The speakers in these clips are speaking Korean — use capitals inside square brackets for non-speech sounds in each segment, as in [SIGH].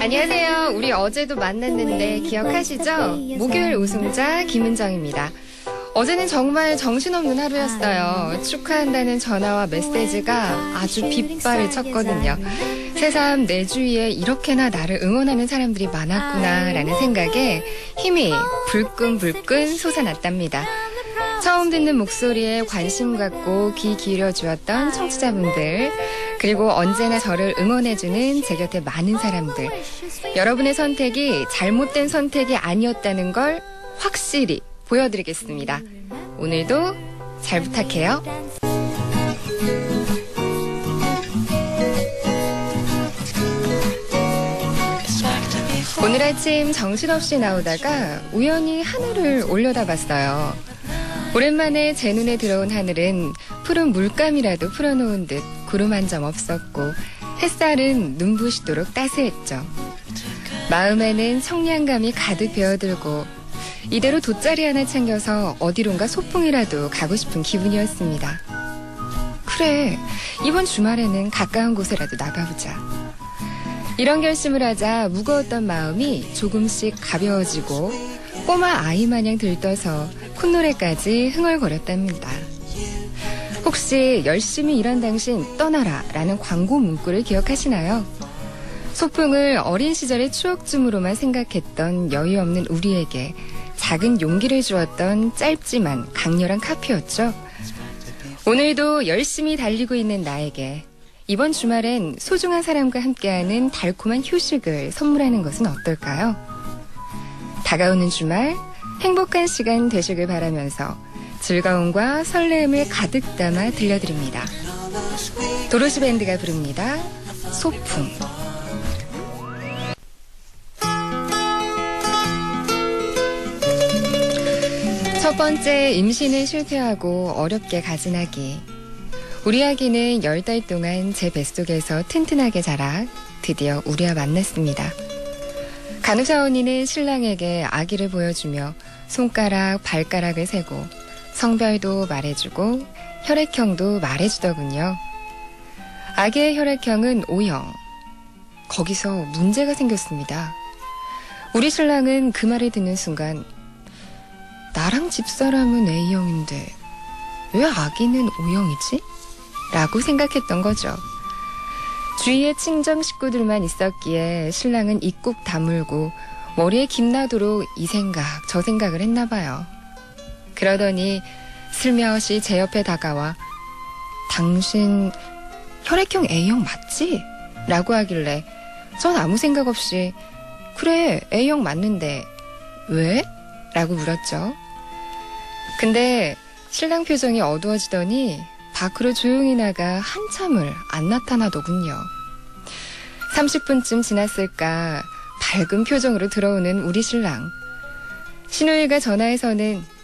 안녕하세요. 우리 어제도 만났는데 기억하시죠? 목요일 우승자 김은정입니다. 어제는 정말 정신없는 하루였어요. 축하한다는 전화와 메시지가 아주 빗발을 쳤거든요. 새삼 내 주위에 이렇게나 나를 응원하는 사람들이 많았구나라는 생각에 힘이 불끈불끈 솟아났답니다. 처음 듣는 목소리에 관심 갖고 귀 기울여 주었던 청취자분들, 그리고 언제나 저를 응원해주는 제 곁에 많은 사람들. 여러분의 선택이 잘못된 선택이 아니었다는 걸 확실히 보여드리겠습니다. 오늘도 잘 부탁해요. 오늘 아침 정신없이 나오다가 우연히 하늘을 올려다 봤어요. 오랜만에 제 눈에 들어온 하늘은 푸른 물감이라도 풀어놓은 듯 구름 한 점 없었고 햇살은 눈부시도록 따스했죠. 마음에는 청량감이 가득 배어들고 이대로 돗자리 하나 챙겨서 어디론가 소풍이라도 가고 싶은 기분이었습니다. 그래, 이번 주말에는 가까운 곳에라도 나가보자. 이런 결심을 하자 무거웠던 마음이 조금씩 가벼워지고 꼬마 아이 마냥 들떠서 콧노래까지 흥얼거렸답니다. 혹시 열심히 일한 당신 떠나라 라는 광고 문구를 기억하시나요? 소풍을 어린 시절의 추억쯤으로만 생각했던 여유 없는 우리에게 작은 용기를 주었던 짧지만 강렬한 카피였죠. 오늘도 열심히 달리고 있는 나에게 이번 주말엔 소중한 사람과 함께하는 달콤한 휴식을 선물하는 것은 어떨까요? 다가오는 주말 행복한 시간 되시길 바라면서 즐거움과 설렘을 가득 담아 들려드립니다. 도로시 밴드가 부릅니다. 소풍. 첫 번째 임신을 실패하고 어렵게 가진아기. 우리 아기는 열 달 동안 제 뱃속에서 튼튼하게 자라 드디어 우리와 만났습니다. 간호사 언니는 신랑에게 아기를 보여주며 손가락, 발가락을 세고 성별도 말해주고 혈액형도 말해주더군요. 아기의 혈액형은 O형. 거기서 문제가 생겼습니다. 우리 신랑은 그 말을 듣는 순간 나랑 집사람은 A형인데 왜 아기는 O형이지? 라고 생각했던 거죠. 주위에 친정 식구들만 있었기에 신랑은 입국 다물고 머리에 김 나도록 이 생각 저 생각을 했나 봐요. 그러더니 슬며시 제 옆에 다가와 당신 혈액형 A형 맞지? 라고 하길래 전 아무 생각 없이 그래 A형 맞는데 왜? 라고 물었죠. 근데 신랑 표정이 어두워지더니 밖으로 조용히 나가 한참을 안 나타나더군요. 30분쯤 지났을까 밝은 표정으로 들어오는 우리 신랑. 신우이가 전화해서는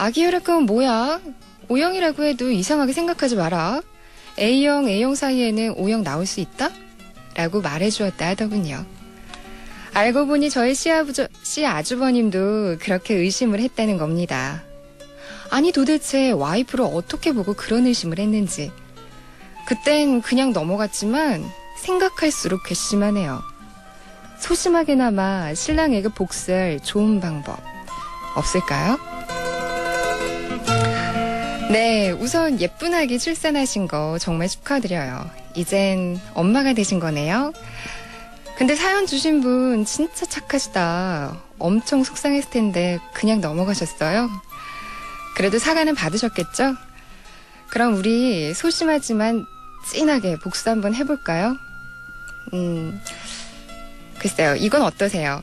아기 혈액형은 뭐야? O형이라고 해도 이상하게 생각하지 마라. A형, A형 사이에는 O형 나올 수 있다? 라고 말해주었다 하더군요. 알고 보니 저희 시아부저, 시아주버님도 그렇게 의심을 했다는 겁니다. 아니 도대체 와이프를 어떻게 보고 그런 의심을 했는지. 그땐 그냥 넘어갔지만 생각할수록 괘씸하네요. 소심하게나마 신랑에게 복수할 좋은 방법 없을까요? 네, 우선 예쁜 아기 출산하신 거 정말 축하드려요. 이젠 엄마가 되신 거네요. 근데 사연 주신 분 진짜 착하시다. 엄청 속상했을 텐데 그냥 넘어가셨어요. 그래도 사과는 받으셨겠죠? 그럼 우리 소심하지만 찐하게 복수 한번 해볼까요? 음, 글쎄요. 이건 어떠세요?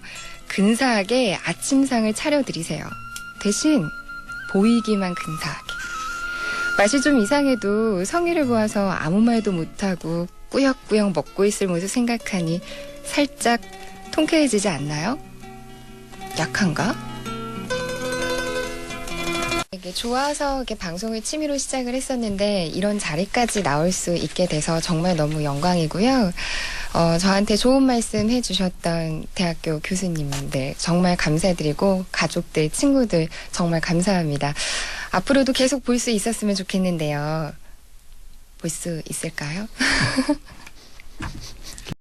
근사하게 아침상을 차려드리세요. 대신 보이기만 근사하게. 맛이 좀 이상해도 성의를 보아서 아무 말도 못하고 꾸역꾸역 먹고 있을 모습 생각하니 살짝 통쾌해지지 않나요? 약한가? 이게 좋아서 이렇게 방송을 취미로 시작을 했었는데 이런 자리까지 나올 수 있게 돼서 정말 너무 영광이고요. 어, 저한테 좋은 말씀 해주셨던 대학교 교수님들 정말 감사드리고 가족들, 친구들 정말 감사합니다. 앞으로도 계속 볼 수 있었으면 좋겠는데요. 볼 수 있을까요? [LAUGHS]